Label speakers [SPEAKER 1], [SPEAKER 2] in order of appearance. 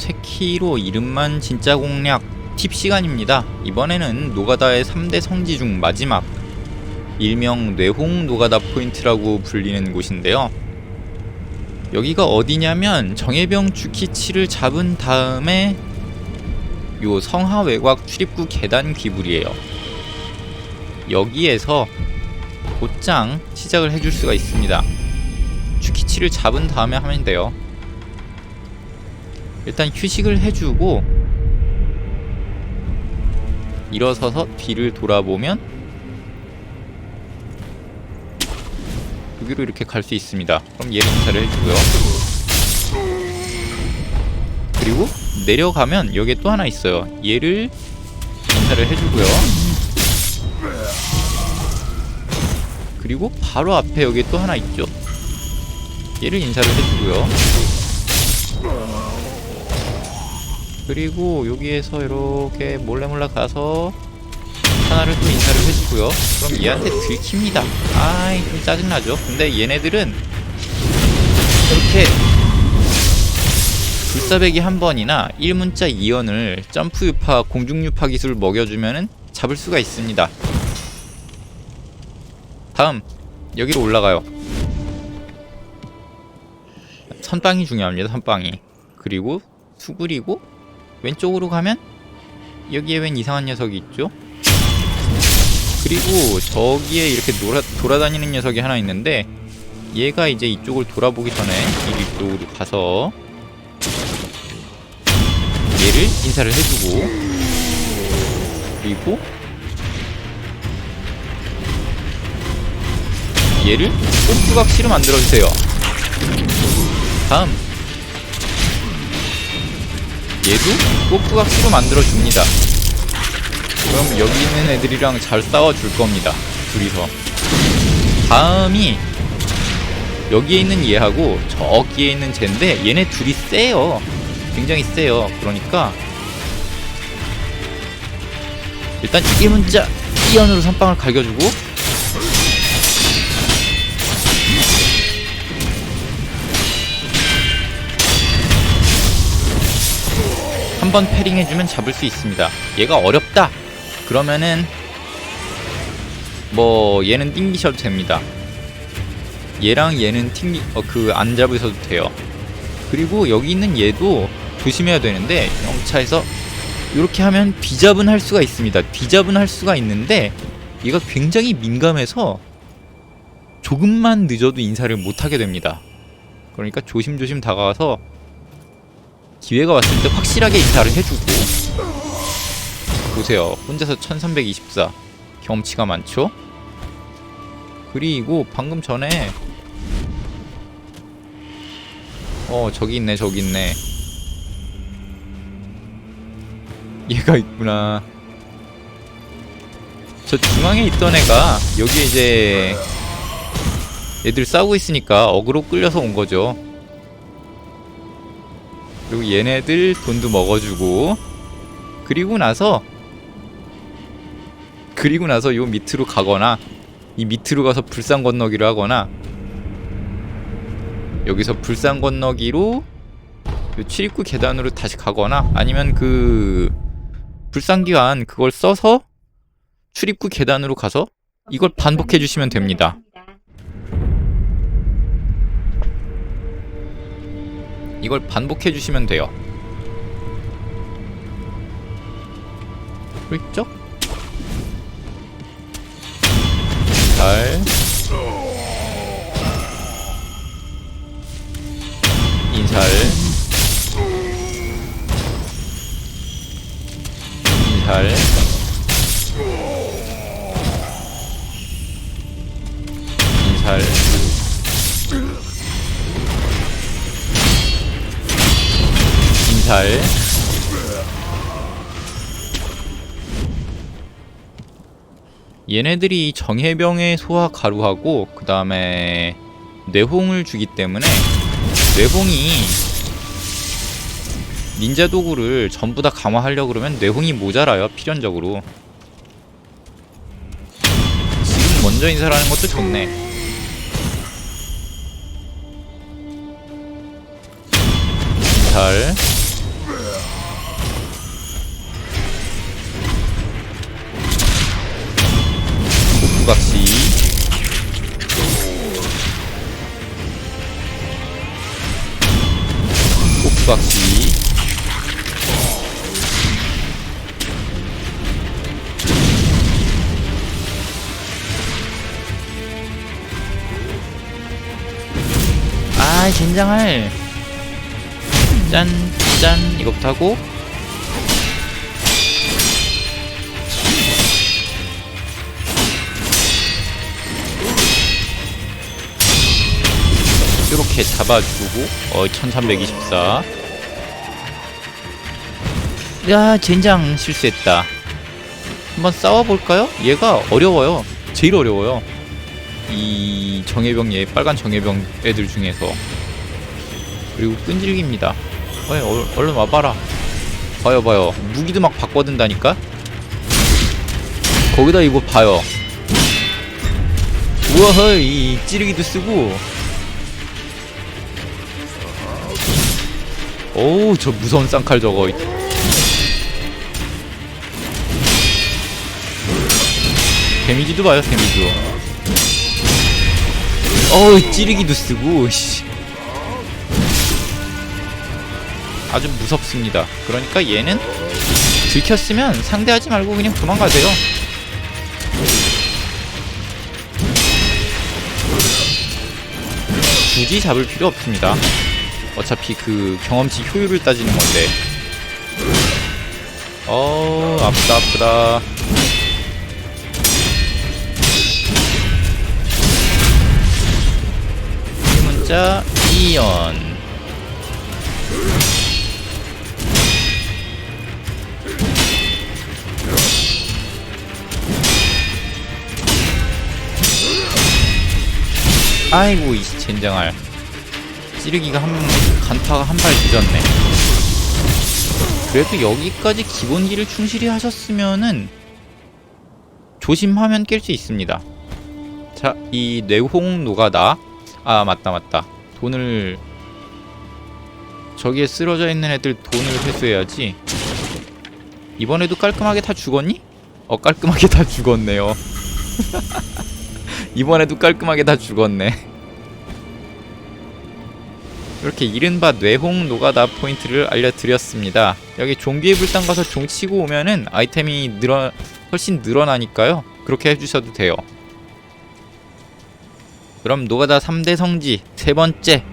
[SPEAKER 1] 세키로 이름만 진짜 공략 팁 시간입니다. 이번에는 노가다의 3대 성지 중 마지막 일명 뇌홍 노가다 포인트라고 불리는 곳인데요. 여기가 어디냐면 정예병 주키치를 잡은 다음에 요 성하 외곽 출입구 계단 귀불이에요. 여기에서 곧장 시작을 해줄 수가 있습니다. 주키치를 잡은 다음에 하면 돼요. 일단 휴식을 해주고 일어서서 뒤를 돌아보면 여기로 이렇게 갈 수 있습니다. 그럼 얘를 인사를 해주고요. 그리고 내려가면 여기에 또 하나 있어요. 얘를 인사를 해주고요. 그리고 바로 앞에 여기 또 하나 있죠. 얘를 인사를 해주고요. 그리고 여기에서 이렇게 몰래 몰래 가서 하나를 또 인사를 해주고요. 그럼 얘한테 들킵니다. 아이 좀 짜증나죠. 근데 얘네들은 이렇게 불사배기 한 번이나 1문자 2연을 점프 유파, 공중 유파 기술 먹여주면은 잡을 수가 있습니다. 다음 여기로 올라가요. 선빵이 중요합니다. 선빵이. 그리고 수그리고 왼쪽으로 가면 여기에 웬 이상한 녀석이 있죠? 그리고 저기에 이렇게 돌아, 돌아다니는 녀석이 하나 있는데 얘가 이제 이쪽을 돌아보기 전에 이쪽으로 가서 얘를 인사를 해주고 그리고 얘를 꼭두각시로 만들어주세요 다음 얘도 꼭두각시로 만들어줍니다. 그럼 여기 있는 애들이랑 잘 싸워줄 겁니다 둘이서. 다음이 여기에 있는 얘하고 저기에 있는 쟤인데 얘네 둘이 세요. 굉장히 세요. 그러니까 일단 1문자 2연으로 선빵을 갈겨주고 한번 패링 해주면 잡을 수 있습니다. 얘가 어렵다. 그러면은 뭐 얘는 띵기셔도 됩니다. 얘랑 얘는 튕기 어 그 안 잡으셔도 돼요. 그리고 여기 있는 얘도 조심해야 되는데 영차에서 이렇게 하면 뒤잡은 할 수가 있습니다. 뒤잡은 할 수가 있는데 얘가 굉장히 민감해서 조금만 늦어도 인사를 못 하게 됩니다. 그러니까 조심조심 다가와서 기회가 왔을 때 확실하게 인사를 해주고. 보세요. 혼자서 1324 경험치가 많죠? 그리고 방금 전에 어 저기 있네 저기 있네. 얘가 있구나. 저 중앙에 있던 애가 여기에 이제 애들 싸우고 있으니까 어그로 끌려서 온 거죠 그리고 얘네들 돈도 먹어주고 그리고 나서 그리고 나서 요 밑으로 가거나 이 밑으로 가서 불상 건너기를 하거나 여기서 불상 건너기로 요 출입구 계단으로 다시 가거나 아니면 그 불상기환 그걸 써서 출입구 계단으로 가서 이걸 반복해 주시면 됩니다. 이걸 반복해 주시면 돼요. 훌쩍 잘. 인살 인살 인살 인살 얘네들이 정해병의 소화 가루하고 그 다음에 뇌홍을 주기 때문에 뇌홍이 닌자 도구를 전부 다 강화하려고 그러면 뇌홍이 모자라요 필연적으로. 지금 먼저 인사하는 것도 좋네. 인 아 젠장할 짠 짠 이거부터 하고 이렇게 잡아주고 어 1324. 야 젠장 실수했다. 한번 싸워볼까요? 얘가 어려워요. 제일 어려워요. 이 정예병 얘 빨간 정예병 애들 중에서 그리고 끈질깁니다. 어, 얼, 얼른 와봐라. 봐요 봐요 무기도 막 바꿔든다니까. 거기다 이거 봐요. 우와 이 찌르기도 쓰고 오우 저 무서운 쌍칼 저거 데미지도 봐요 데미지도 어우 찌르기도 쓰고 씨. 아주 무섭습니다 그러니까 얘는 들켰으면 상대하지 말고 그냥 도망가세요 굳이 잡을 필요 없습니다 어차피 그 경험치 효율을 따지는 건데. 어, 아프다, 아프다. 이 문자 이연. 아이고 이 젠장할. 찌르기가 한 간파가 한 발 늦었네. 그래도 여기까지 기본기를 충실히 하셨으면은 조심하면 깰 수 있습니다. 자, 이 뇌홍 노가다. 아, 맞다, 맞다. 돈을 저기에 쓰러져 있는 애들 돈을 회수해야지. 이번에도 깔끔하게 다 죽었니? 어, 깔끔하게 다 죽었네요. 이번에도 깔끔하게 다 죽었네. 이렇게 이른바 뇌홍 노가다 포인트를 알려드렸습니다. 여기 종기의 불당 가서 종 치고 오면은 아이템이 늘어 훨씬 늘어나니까요. 그렇게 해주셔도 돼요. 그럼 노가다 3대 성지 세 번째